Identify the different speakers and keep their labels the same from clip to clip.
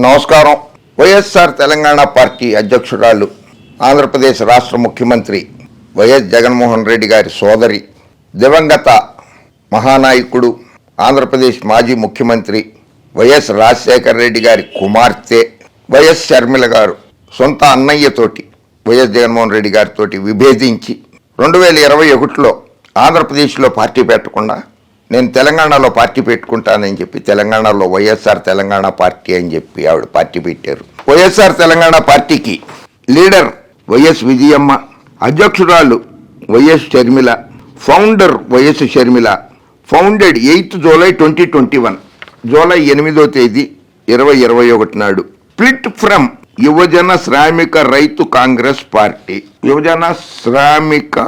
Speaker 1: నమస్కారం. వైఎస్ఆర్ తెలంగాణ పార్టీ అధ్యక్షురాలు ఆంధ్రప్రదేశ్ రాష్ట్ర ముఖ్యమంత్రి వైఎస్ జగన్మోహన్ రెడ్డి గారి సోదరి దివంగత మహానాయకుడు ఆంధ్రప్రదేశ్ మాజీ ముఖ్యమంత్రి వైఎస్ రాజశేఖర రెడ్డి గారి కుమార్తె వైఎస్ షర్మిల గారు సొంత అన్నయ్యతోటి వైఎస్ జగన్మోహన్ రెడ్డి గారితో విభేదించి రెండు వేల ఇరవై ఒకటిలో ఆంధ్రప్రదేశ్లో పార్టీ పెట్టకుండా నేను తెలంగాణలో పార్టీ పెట్టుకుంటానని చెప్పి తెలంగాణలో వైఎస్ఆర్ తెలంగాణ పార్టీ అని చెప్పి ఆవిడ పార్టీ పెట్టారు. వైఎస్ఆర్ తెలంగాణ పార్టీకి లీడర్ వైఎస్ విజయమ్మ అధ్యక్షురాలు YS Sharmila founder YS Sharmila founded eighth July twenty twenty one July ఎనిమిదో తేదీ ఇరవై ఇరవై ఒకటి నాడు. స్ప్లిట్ ఫ్రమ్ యువజన శ్రామిక రైతు కాంగ్రెస్ పార్టీ. యువజన శ్రామిక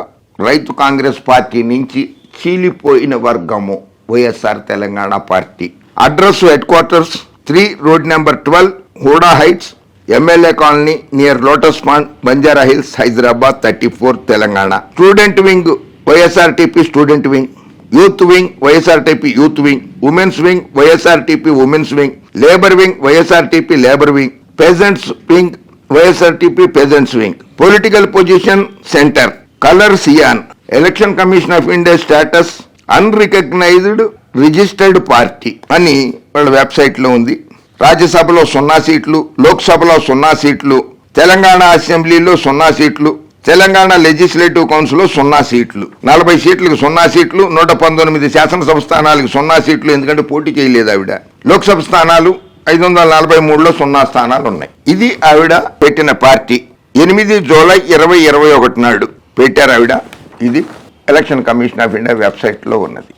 Speaker 1: రైతు కాంగ్రెస్ పార్టీ నుంచి చీలిపోయిన వర్గము YSR Telangana party address headquarters three road number twelve Huda Heights MLA colony near Lotus Pond Banjara Hills Hyderabad thirty four Telangana student wing YSRTP student wing youth wing YSRTP youth wing women's wing YSRTP women's wing labour wing YSRTP labour wing peasants wing YSRTP peasants wing political position centre colour cyan election commission of India status unrecognised registered party అని వాళ్ళ వెబ్సైట్లో ఉంది. రాజ్యసభలో సున్నా సీట్లు లోక్సభలో సున్నా సీట్లు తెలంగాణ అసెంబ్లీలో సున్నా సీట్లు తెలంగాణ లెజిస్లేటివ్ కౌన్సిల్లో సున్నా సీట్లు. నలభై సీట్లకు సున్నా సీట్లు నూట పంతొమ్మిది శాసనసభ స్థానాలకు సున్నా సీట్లు ఎందుకంటే పోటీ చేయలేదు ఆవిడ. లోక్సభ స్థానాలు ఐదు వందల నలభై మూడులో సున్నా స్థానాలు ఉన్నాయి. ఇది ఆవిడ పెట్టిన పార్టీ. ఎనిమిది జూలై ఇరవై ఇరవై ఒకటి నాడు పెట్టారు ఆవిడ. ఇది ఎలక్షన్ కమిషన్ ఆఫ్ ఇండియా వెబ్సైట్లో ఉన్నది.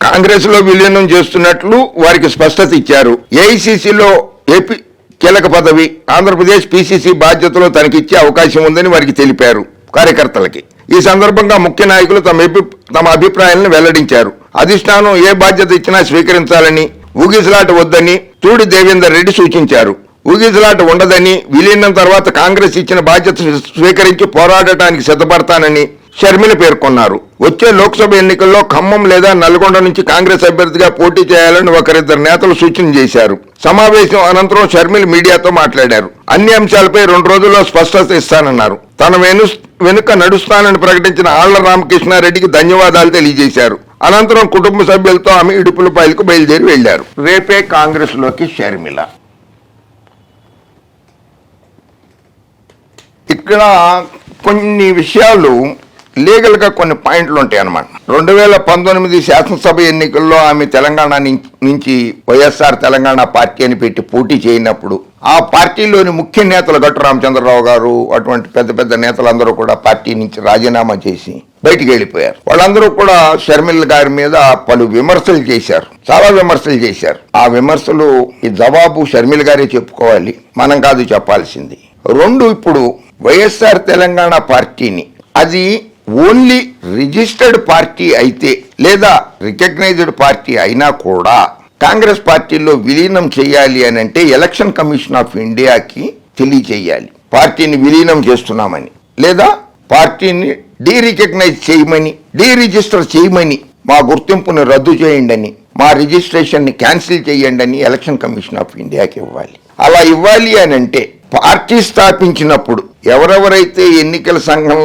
Speaker 1: కాంగ్రెస్లో విలీనం చేస్తున్నట్లు వారికి స్పష్టత ఇచ్చారు. ఏఐసిసిలో ఏపీ కీలక పదవి ఆంధ్రప్రదేశ్ పిసిసి బాధ్యతలో తనకిచ్చే అవకాశం ఉందని వారికి తెలిపారు కార్యకర్తలకి. ఈ సందర్భంగా ముఖ్య నాయకులు తమ తమ అభిప్రాయాలను వెల్లడించారు. అధిష్టానం ఏ బాధ్యత ఇచ్చినా స్వీకరించాలని ఊగిసలాట వద్దని తూడి దేవేందర్ రెడ్డి సూచించారు. ఊగిసలాట ఉండదని విలీనం తర్వాత కాంగ్రెస్ ఇచ్చిన బాధ్యత స్వీకరించి పోరాడటానికి సిద్ధపడతానని షర్మిల పేర్కొన్నారు. వచ్చే లోక్సభ ఎన్నికల్లో ఖమ్మం లేదా నల్గొండ నుంచి కాంగ్రెస్ అభ్యర్థిగా పోటీ చేయాలని ఒకరిద్దరు నేతలు సూచన చేశారు. సమావేశం అనంతరం షర్మిల మీడియాతో మాట్లాడారు. అన్ని అంశాలపై రెండు రోజుల్లో స్పష్టత ఇస్తానన్నారు. తన వెను వెనుక నడుస్తానని ప్రకటించిన ఆళ్ళ రామకృష్ణారెడ్డికి ధన్యవాదాలు తెలియజేశారు. అనంతరం కుటుంబ సభ్యులతో ఆమె ఇడుపులపాయలకు బయలుదేరి వెళ్ళారు రేపే కాంగ్రెస్లోకి షర్మిల. ఇక్కడ కొన్ని విషయాలు లీగల్గా కొన్ని పాయింట్లు ఉంటాయి అన్నమాట రెండు వేల పంతొమ్మిది శాసనసభ ఎన్నికల్లో ఆమె తెలంగాణ నుంచి వైఎస్ఆర్ తెలంగాణ పార్టీ అని పెట్టి పోటీ చేయనప్పుడు ఆ పార్టీలోని ముఖ్య నేతలు గట్టు రామచంద్రరావు గారు అటువంటి పెద్ద పెద్ద నేతలందరూ కూడా పార్టీ నుంచి రాజీనామా చేసి బయటికి వెళ్ళిపోయారు. వాళ్ళందరూ కూడా షర్మిల్ గారి మీద పలు విమర్శలు చేశారు. చాలా విమర్శలు చేశారు. ఆ విమర్శలు ఈ జవాబు షర్మిల్ గారే చెప్పుకోవాలి. మనం కాదు చెప్పాల్సింది. రెండు ఇప్పుడు వైఎస్ఆర్ తెలంగాణ పార్టీని అది ఓన్లీ రిజిస్టర్డ్ పార్టీ అయితే లేదా రికగ్నైజ్డ్ పార్టీ అయినా కూడా కాంగ్రెస్ పార్టీలో విలీనం చేయాలి అని అంటే ఎలక్షన్ కమిషన్ ఆఫ్ ఇండియాకి తెలియచేయాలి పార్టీని విలీనం చేస్తున్నామని. లేదా పార్టీని డీరికగ్నైజ్ చేయమని డీ రిజిస్టర్ చేయమని మా గుర్తింపుని రద్దు చేయండి అని మా రిజిస్ట్రేషన్ని క్యాన్సిల్ చేయండి అని ఎలక్షన్ కమిషన్ ఆఫ్ ఇండియాకి ఇవ్వాలి. అలా ఇవ్వాలి అని అంటే పార్టీ స్థాపించినప్పుడు ఎవరెవరైతే ఎన్నికల సంఘం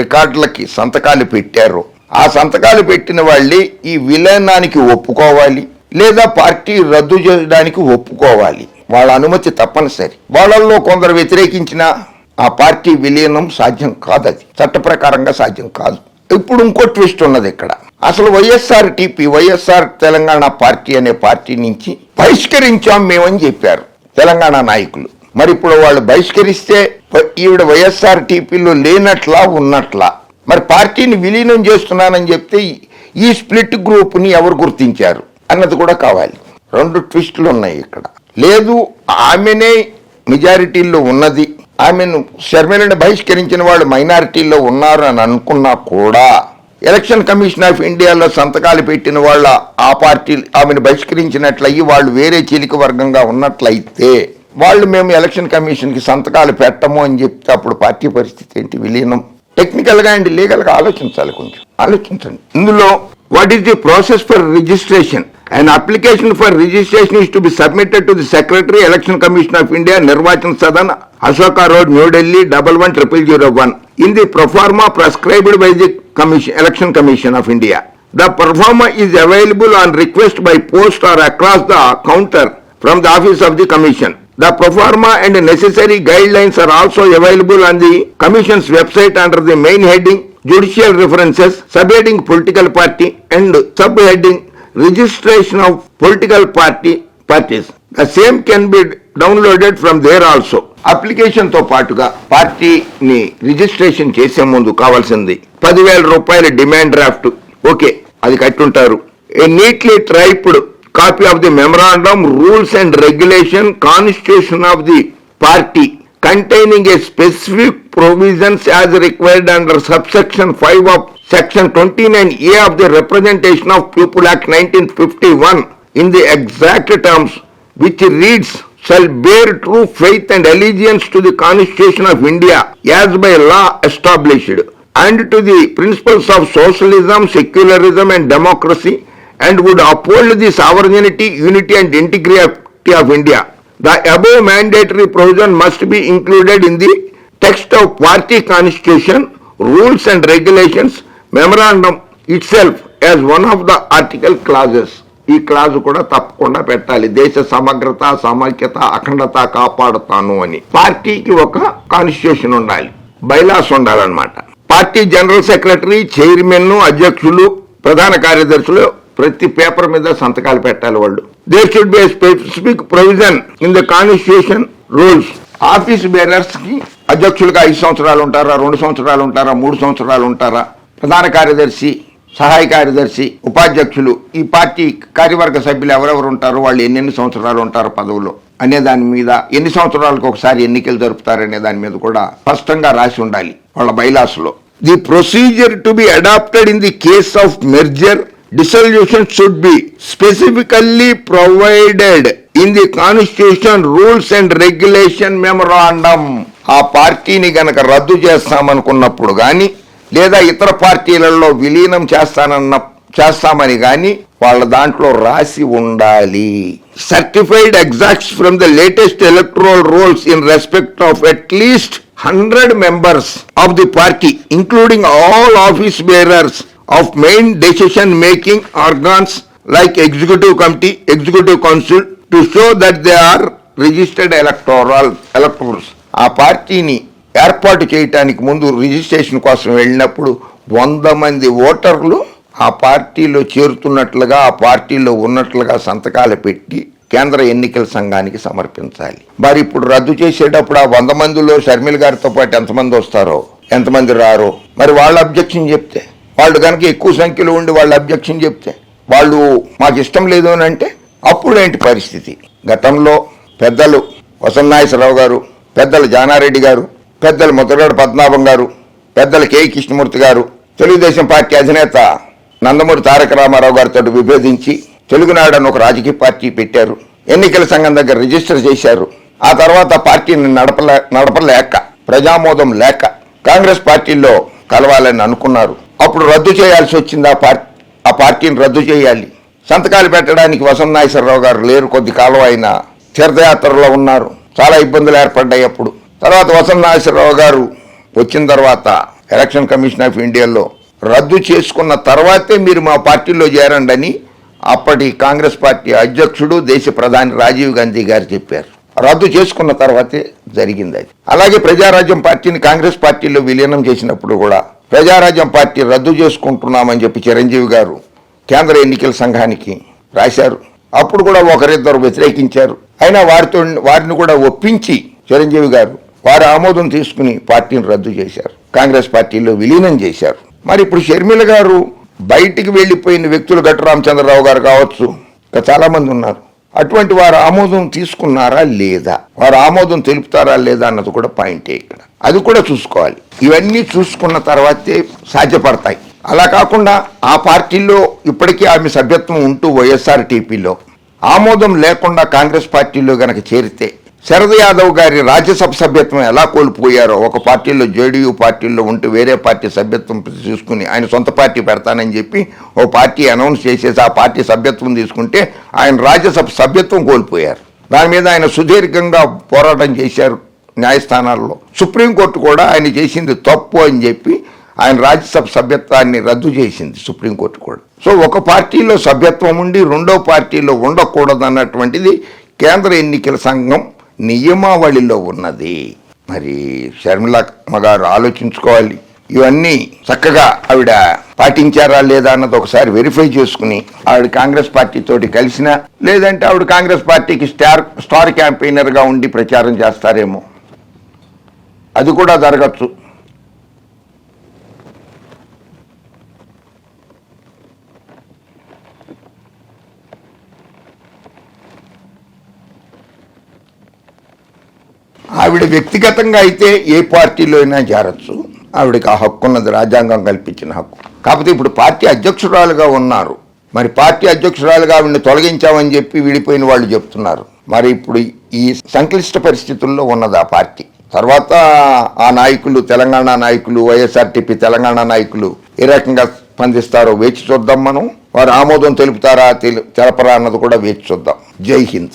Speaker 1: రికార్డులకి సంతకాలు పెట్టారో ఆ సంతకాలు పెట్టిన వాళ్ళే ఈ విలీనానికి ఒప్పుకోవాలి. లేదా పార్టీ రద్దు చేయడానికి ఒప్పుకోవాలి. వాళ్ళ అనుమతి తప్పనిసరి. వాళ్ళల్లో కొందరు వ్యతిరేకించిన ఆ పార్టీ విలీనం సాధ్యం కాదు అది చట్ట ప్రకారంగా సాధ్యం కాదు. ఇప్పుడు ఇంకో ట్విస్ట్ ఉన్నది ఇక్కడ. అసలు YSR TP YSR Telangana party అనే పార్టీ నుంచి బహిష్కరించాం మేమని చెప్పారు తెలంగాణ నాయకులు. మరి ఇప్పుడు వాళ్ళు బహిష్కరిస్తే ఈవిడ వైఎస్ఆర్ టీపీలో లేనట్లా ఉన్నట్లా. మరి పార్టీని విలీనం చేస్తున్నానని చెప్తే ఈ- ఈ స్ప్లిట్ గ్రూప్ని ఎవరు గుర్తించారు? అన్నది కూడా కావాలి. రెండు ట్విస్టులు ఉన్నాయి ఇక్కడ. లేదు ఆమెనే మెజారిటీల్లో ఉన్నది. ఆమెను షర్మిలను బహిష్కరించిన వాళ్ళు మైనారిటీల్లో ఉన్నారు అని అనుకున్నా కూడా ఎలక్షన్ కమిషన్ ఆఫ్ ఇండియాలో సంతకాలు పెట్టిన వాళ్ళ ఆ పార్టీ ఆమెను బహిష్కరించినట్లయి వాళ్ళు వేరే చీలిక వర్గంగా ఉన్నట్లయితే వాళ్ళు మేము ఎలక్షన్ కమిషన్కి సంతకాలు పెట్టము అని చెప్తే అప్పుడు పార్టీ పరిస్థితి ఏంటి విలీనం? టెక్నికల్గా అండ్ లీగల్గా ఆలోచించాలి కొంచెం. ఆలోచించండి. ఇందులో what is the process for registration? An application for registration is to be submitted to the Secretary, Election Commission of India, Nirvachan Sadan, Ashoka Road, New Delhi, 110001 in the proforma prescribed by the commission, Election Commission of India. The proforma is available on request by post or across the counter from the office of the Commission. The proforma and necessary guidelines are also available on the Commission's website under the main heading judicial references sub heading political party and sub heading registration of political party parties the same can be downloaded from there also అప్లికేషన్తో పాటుగా పార్టీని registration చేసే ముందు కావాల్సింది పదివేల రూపాయల demand draft. Okay అది కట్టుంటారు. A neatly typed copy of the memorandum rules and regulation constitution of the party containing a specific provisions as required under subsection 5 of section 29A of the Representation of People Act 1951 in the exact terms which reads shall bear true faith and allegiance to the Constitution of India as by law established and to the principles of socialism, secularism and democracy and would uphold the sovereignty, unity and integrity of India. The above mandatory provision must be included in the text of party constitution rules and regulations memorandum itself as one of the article clauses ఈ clause కూడా తప్పకుండా పెట్టాలి. దేశ సమగ్రత సమాఖ్యత అఖండత కాపాడుతాను అని. పార్టీకి ఒక కాన్స్టిట్యూషన్ ఉండాలి. బైలాస్ ఉండాలన్నమాట. పార్టీ జనరల్ సెక్రటరీ చైర్మన్ అధ్యక్షులు ప్రధాన కార్యదర్శులు ప్రతి పేపర్ మీద సంతకాలు పెట్టాలి వాళ్ళు. There should be specific provision in the constitution rules office బేరర్స్కి అధ్యక్షులుగా ఐదు సంవత్సరాలు ఉంటారా రెండు సంవత్సరాలు ఉంటారా మూడు సంవత్సరాలు ఉంటారా? ప్రధాన కార్యదర్శి సహాయ కార్యదర్శి ఉపాధ్యక్షులు ఈ పార్టీ కార్యవర్గ సభ్యులు ఎవరెవరు ఉంటారు వాళ్ళు ఎన్నెన్ని సంవత్సరాలు ఉంటారు పదవులు అనే దాని మీద ఎన్ని సంవత్సరాలకు ఒకసారి ఎన్నికలు జరుపుతారనే దాని మీద కూడా స్పష్టంగా రాసి ఉండాలి వాళ్ళ బైలాస్లో. The procedure to be adopted in the case of merger dissolution should be specifically provided in the constitution rules and regulation memorandum. ఆ పార్టీని గనక రద్దు చేస్తామనుకున్నప్పుడు కానీ లేదా ఇతర పార్టీలలో విలీనం చేస్తానన్న చేస్తామని కానీ వాళ్ళ దాంట్లో రాసి ఉండాలి. Certified extracts from the latest electoral rolls in respect of at least hundred members of the party including all office bearers of main decision making organs like executive committee, executive council to show that they are registered electoral electors ఆ పార్టీని ఏర్పాటు చేయటానికి ముందు registration కోసం వెళ్ళినప్పుడు వంద మంది ఓటర్లు ఆ పార్టీలో చేరుతున్నట్లుగా ఆ పార్టీలో ఉన్నట్లుగా సంతకాలు పెట్టి కేంద్ర ఎన్నికల సంఘానికి సమర్పించాలి. మరి ఇప్పుడు రద్దు చేసేటప్పుడు ఆ వంద మందిలో షర్మిల్ గారితో పాటు ఎంతమంది వస్తారో ఎంతమంది రారో? మరి వాళ్ళ అబ్జెక్షన్ చెప్తే వాళ్ళు కనుక ఎక్కువ సంఖ్యలో ఉండి వాళ్ళు అబ్జెక్షన్ చెప్తే వాళ్ళు మాకు ఇష్టం లేదు అని అంటే అప్పుడు ఏంటి పరిస్థితి? గతంలో పెద్దలు వసన్నాయసరావు గారు పెద్దలు జానారెడ్డి గారు పెద్దలు ముద్రగడ పద్మనాభం గారు పెద్దలు కె. కృష్ణమూర్తి గారు తెలుగుదేశం పార్టీ అధినేత నందమూరి తారక రామారావు గారితో విభేదించి తెలుగునాడు అని ఒక రాజకీయ పార్టీ పెట్టారు. ఎన్నికల సంఘం దగ్గర రిజిస్టర్ చేశారు. ఆ తర్వాత పార్టీని నడపలే నడపలేక ప్రజామోదం లేక కాంగ్రెస్ పార్టీలో కలవాలని అనుకున్నారు. అప్పుడు రద్దు చేయాల్సి వచ్చింది. ఆ పార్టీ ఆ పార్టీని రద్దు చేయాలి. సంతకాలు పెట్టడానికి వసంత నాగేశ్వరరావు గారు లేరు. కొద్ది కాలం ఆయన తీర్థయాత్రలో ఉన్నారు. చాలా ఇబ్బందులు ఏర్పడ్డాయి అప్పుడు. తర్వాత వసంత నాగేశ్వరరావు గారు వచ్చిన తర్వాత ఎలక్షన్ కమిషన్ ఆఫ్ ఇండియాలో రద్దు చేసుకున్న తర్వాతే మీరు మా పార్టీలో చేరండి అని అప్పటి కాంగ్రెస్ పార్టీ అధ్యక్షుడు దేశ ప్రధాని రాజీవ్ గాంధీ గారు చెప్పారు. రద్దు చేసుకున్న తర్వాతే జరిగింది అది. అలాగే ప్రజారాజ్యం పార్టీని కాంగ్రెస్ పార్టీలో విలీనం చేసినప్పుడు కూడా ప్రజారాజ్యం పార్టీ రద్దు చేసుకుంటున్నామని చెప్పి చిరంజీవి గారు కేంద్ర ఎన్నికల సంఘానికి రాశారు. అప్పుడు కూడా ఒకరిద్దరు వ్యతిరేకించారు. అయినా వారితో వారిని కూడా ఒప్పించి చిరంజీవి గారు వారి ఆమోదం తీసుకుని పార్టీని రద్దు చేశారు. కాంగ్రెస్ పార్టీలో విలీనం చేశారు. మరి ఇప్పుడు షర్మిల గారు బయటికి వెళ్ళిపోయిన వ్యక్తులు గట్టు రామచంద్రరావు గారు కావచ్చు ఇంకా చాలా మంది ఉన్నారు. అటువంటి వారు ఆమోదం తీసుకున్నారా లేదా? వారు ఆమోదం తెలుపుతారా లేదా అన్నది కూడా పాయింటే ఇక్కడ. అది కూడా చూసుకోవాలి. ఇవన్నీ చూసుకున్న తర్వాతే సాధ్యపడతాయి. అలా కాకుండా ఆ పార్టీలో ఇప్పటికీ ఆమె సభ్యత్వం ఉంటూ వైఎస్ఆర్ టీపీలో. ఆమోదం లేకుండా కాంగ్రెస్ పార్టీలో గనక చేరితే శరద్ యాదవ్ గారి రాజ్యసభ సభ్యత్వం ఎలా కోల్పోయారో ఒక పార్టీలో జేడీయూ పార్టీలో ఉంటూ వేరే పార్టీ సభ్యత్వం తీసుకుని ఆయన సొంత పార్టీ పెడతానని చెప్పి ఓ పార్టీ అనౌన్స్ చేసేసి ఆ పార్టీ సభ్యత్వం తీసుకుంటే ఆయన రాజ్యసభ సభ్యత్వం కోల్పోయారు. దాని మీద ఆయన సుదీర్ఘంగా పోరాటం చేశారు. న్యాయస్థానాల్లో. సుప్రీంకోర్టు కూడా ఆయన చేసింది తప్పు అని చెప్పి ఆయన రాజ్యసభ సభ్యత్వాన్ని రద్దు చేసింది సుప్రీంకోర్టు కూడా. సో ఒక పార్టీలో సభ్యత్వం ఉండి రెండో పార్టీలో ఉండకూడదు అన్నటువంటిది కేంద్ర ఎన్నికల సంఘం నియమావళిలో ఉన్నది. మరి షర్మిల గారు ఆలోచించుకోవాలి. ఇవన్నీ చక్కగా ఆవిడ పాటించారా లేదా అన్నది ఒకసారి వెరిఫై చేసుకుని ఆవిడ కాంగ్రెస్ పార్టీ తోటి కలిసినా లేదంటే ఆవిడ కాంగ్రెస్ పార్టీకి స్టార్ స్టార్ క్యాంపెయినర్గా ఉండి ప్రచారం చేస్తారేమో. అది కూడా జరగచ్చు. ఆవిడ వ్యక్తిగతంగా అయితే ఏ పార్టీలో అయినా చేరచ్చు. ఆవిడకి ఆ హక్కు ఉన్నది రాజ్యాంగం కల్పించిన హక్కు. కాకపోతే ఇప్పుడు పార్టీ అధ్యక్షురాలుగా ఉన్నారు. మరి పార్టీ అధ్యక్షురాలుగా ఆవిడని తొలగించామని చెప్పి విడిపోయిన వాళ్ళు చెప్తున్నారు. మరి ఇప్పుడు ఈ సంక్లిష్ట పరిస్థితుల్లో ఉన్నది ఆ పార్టీ. తర్వాత ఆ నాయకులు తెలంగాణ నాయకులు వైఎస్ఆర్టీపీ తెలంగాణ నాయకులు ఏ రకంగా స్పందిస్తారో వేచి చూద్దాం మనం. వారు ఆమోదం తెలుపుతారా తెలు- తెలపరా అన్నది కూడా వేచి చూద్దాం. జై హింద్.